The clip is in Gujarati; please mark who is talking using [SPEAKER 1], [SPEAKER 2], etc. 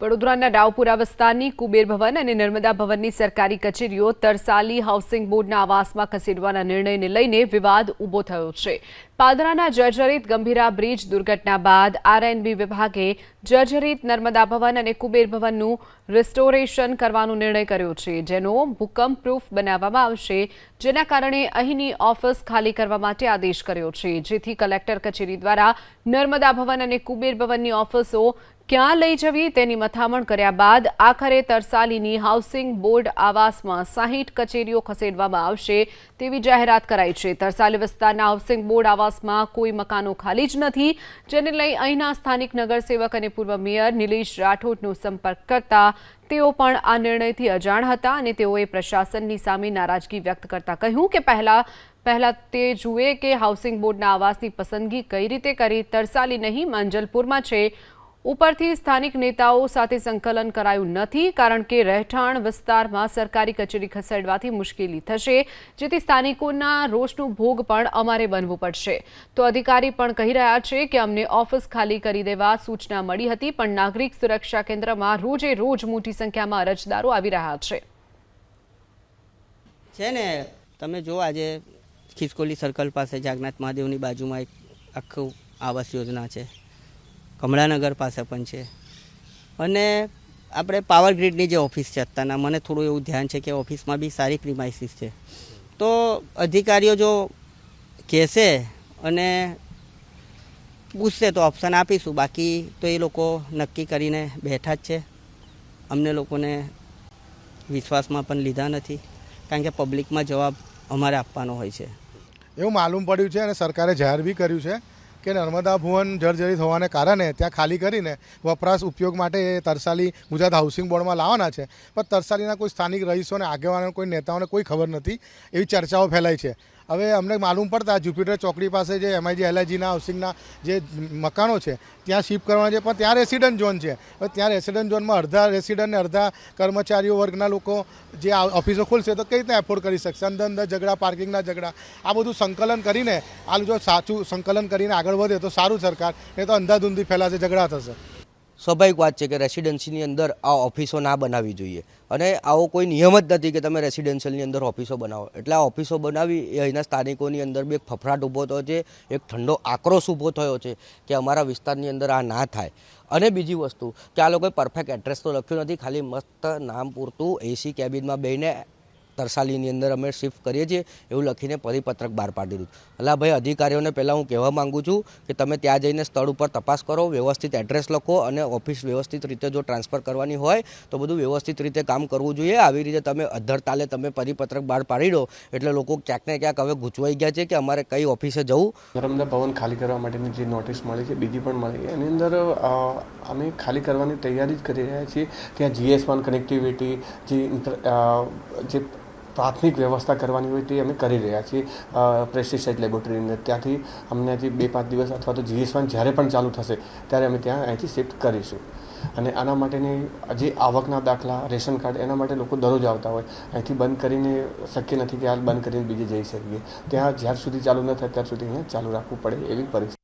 [SPEAKER 1] વડોદરાના રાવપુરા વિસ્તારની કુબેર ભવન અને નર્મદા ભવનની સરકારી કચેરીઓ તરસાલી હાઉસિંગ બોર્ડના આવાસમાં ખસેડવાના નિર્ણયને લઈને વિવાદ ઊભો થયો છે. પાદરાના જર્જરિત ગંભીરા બ્રિજ દુર્ઘટના બાદ આરએનબી વિભાગે જર્જરિત નર્મદા ભવન અને કુબેર ભવનનું રિસ્ટોરેશન કરવાનો નિર્ણય કર્યો છે, જેનો ભૂકંપ પ્રૂફ બનાવવામાં આવશે જેના કારણે અહીંની ઓફિસ ખાલી કરવા માટે આદેશ કર્યો છે. જેથી કલેક્ટર કચેરી દ્વારા નર્મદા ભવન અને કુબેર ભવનની ઓફિસો ક્યાં લઈ જવી તેની મથામણ કર્યા બાદ આખરે તરસાલીની હાઉસિંગ બોર્ડ આવાસમાં સાહીઠ કચેરીઓ ખસેડવામાં આવશે તેવી જાહેરાત કરાઈ છે. તરસાલી વિસ્તારના હાઉસિંગ બોર્ડ આવાસમાં કોઈ મકાનો ખાલી જ નથી, જેને લઈ અહીંના સ્થાનિક નગરસેવક અને પૂર્વ મેયર નિલેશ રાઠોડનો સંપર્ક કરતા તેઓ પણ આ નિર્ણયથી અજાણ હતા અને તેઓએ પ્રશાસનની સામે નારાજગી વ્યક્ત કરતા કહ્યું કે પહેલાં પહેલાં તે જુએ કે હાઉસિંગ બોર્ડના આવાસની પસંદગી કઈ રીતે કરી, તરસાલી નહીં, માંજલપુરમાં છે ઉપરથી સ્થાનિક નેતાઓ સાથે સંકલન કરાયું નથી કારણ કે રહેઠાણ વિસ્તારમાં સરકારી કચેરી ખસેડવાથી મુશ્કેલી થશે, જેથી સ્થાનિકોના રોષનું ભોગ પણ અમારે બનવું પડશે. તો અધિકારી પણ કહી રહ્યા છે કે અમને ઓફિસ ખાલી કરી દેવા સૂચના મળી હતી, પણ નાગરિક સુરક્ષા કેન્દ્રમાં રોજે રોજ મોટી સંખ્યામાં અરજદારો આવી રહ્યા છે.
[SPEAKER 2] છે ને, તમે જો આજે ખિસકોલી સર્કલ પાસે જાગનાથ મહાદેવની બાજુમાં એક આખું આવાસ યોજના છે. કમળાનગર પાસે પણ છે. અને આપણે પાવર ગ્રીડની જે ઓફિસ છે અત્યારના, મને થોડું એવું ધ્યાન છે કે ઓફિસમાં બી સારી પ્રિમાઇસીસ છે. તો અધિકારીઓ જો કહેશે અને પૂછશે તો ઓપ્શન આપીશું. બાકી તો એ લોકો નક્કી કરીને બેઠા જ છે. અમને લોકોને વિશ્વાસમાં પણ લીધા નથી. કારણ કે પબ્લિકમાં જવાબ અમારે આપવાનો હોય છે.
[SPEAKER 3] એવું માલુમ પડ્યું છે અને સરકારે જાહેર બી કર્યું છે. કે નર્મદા ભુવન જર્જરિત હોવાને કારણે ત્યાં ખાલી કરીને વપરાશ ઉપયોગ માટે એ તરસાલી ગુજરાત હાઉસિંગ બોર્ડમાં લાવવાના છે. પણ તરસાલીના કોઈ સ્થાનિક રહીશોને આગેવાનો કોઈ નેતાઓને કોઈ ખબર નથી. એવી ચર્ચાઓ ફેલાઈ છે. હવે અમને માલુમ પડતા જ્યુપિટર ચોકડી પાસે જે એમઆઈજી એલઆઈજીના હાઉસિંગના જે મકાનો છે, ત્યાં શિફ્ટ કરવાના છે. પણ ત્યાં રેસિડન્ટ ઝોન છે. હવે ત્યાં રેસિડન્ટ ઝોનમાં અડધા રેસિડન્ટ ને અડધા કર્મચારીઓ વર્ગના લોકો જે ઓફિસો ખુલશે તો કઈ રીતે એફોર્ડ કરી શકશે? અંદર અંદર ઝઘડા, પાર્કિંગના ઝઘડા, આ બધું સંકલન કરીને, આ જો સાચું સંકલન કરીને આગળ વધે તો સારું સરકાર એ તો અંધાધૂંધી ફેલાશે, ઝઘડા થશે.
[SPEAKER 4] સ્વાભાવિક વાત છે કે રેસિડેન્સીની અંદર આ ઓફિસો ના બનાવવી જોઈએ. અને આવો કોઈ નિયમ જ નથી કે તમે રેસિડેન્શિયલની અંદર ઓફિસો બનાવો. એટલે આ ઓફિસો બનાવી, એ અહીંના સ્થાનિકોની અંદર બી એક ફફડાટ ઊભો થયો છે, એક ઠંડો આક્રોશ ઊભો થયો છે કે અમારા વિસ્તારની અંદર આ ના થાય. અને બીજી વસ્તુ, કે આ લોકોએ પરફેક્ટ એડ્રેસ તો લખ્યું નથી, ખાલી મસ્ત નામ પૂરતું એસી કેબિનમાં બેહીને તરસાલીની અંદર અમે શિફ્ટ કરીએ છીએ એવું લખીને પરિપત્રક બહાર પાડી દીધું. અલા ભાઈ, અધિકારીઓને પહેલાં હું કહેવા માગું છું કે તમે ત્યાં જઈને સ્થળ ઉપર તપાસ કરો, વ્યવસ્થિત એડ્રેસ લખો અને ઓફિસ વ્યવસ્થિત રીતે જો ટ્રાન્સફર કરવાની હોય તો બધું વ્યવસ્થિત રીતે કામ કરવું જોઈએ. આવી રીતે તમે અધર તાલે તમે પરિપત્રક બહાર પાડી દો એટલે લોકો ક્યાંક ને ક્યાંક હવે ગૂંચવાઈ ગયા છે કે અમારે કઈ ઓફિસે જવું.
[SPEAKER 5] નર્મદા ભવન ખાલી કરવા માટેની જે નોટિસ મળી છે, બીજી પણ મળી એની અંદર અમે ખાલી કરવાની તૈયારી જ કરી રહ્યા છીએ. ત્યાં જીએસ વન કનેક્ટિવિટી જે જે પ્રાથમિક વ્યવસ્થા કરવાની હોય તે અમે કરી રહ્યા છીએ. પ્રેસ્ટિસાઇડ લેબોરેટરીની ત્યાંથી અમને હજી બે પાંચ દિવસ અથવા તો જીએસ વન જ્યારે પણ ચાલુ થશે, ત્યારે અમે ત્યાં અહીંથી શિફ્ટ કરીશું. અને આના માટેની જે આવકના દાખલા, રેશન કાર્ડ, એના માટે લોકો દરરોજ આવતા હોય. અહીંથી બંધ કરીને શક્ય નથી કે આ બંધ કરીને બીજે જઈ શકીએ. ત્યાં જ્યાર સુધી ચાલુ ન થાય, ત્યાર સુધી અહીંયા ચાલુ રાખવું પડે એવી પરિસ્થિતિ.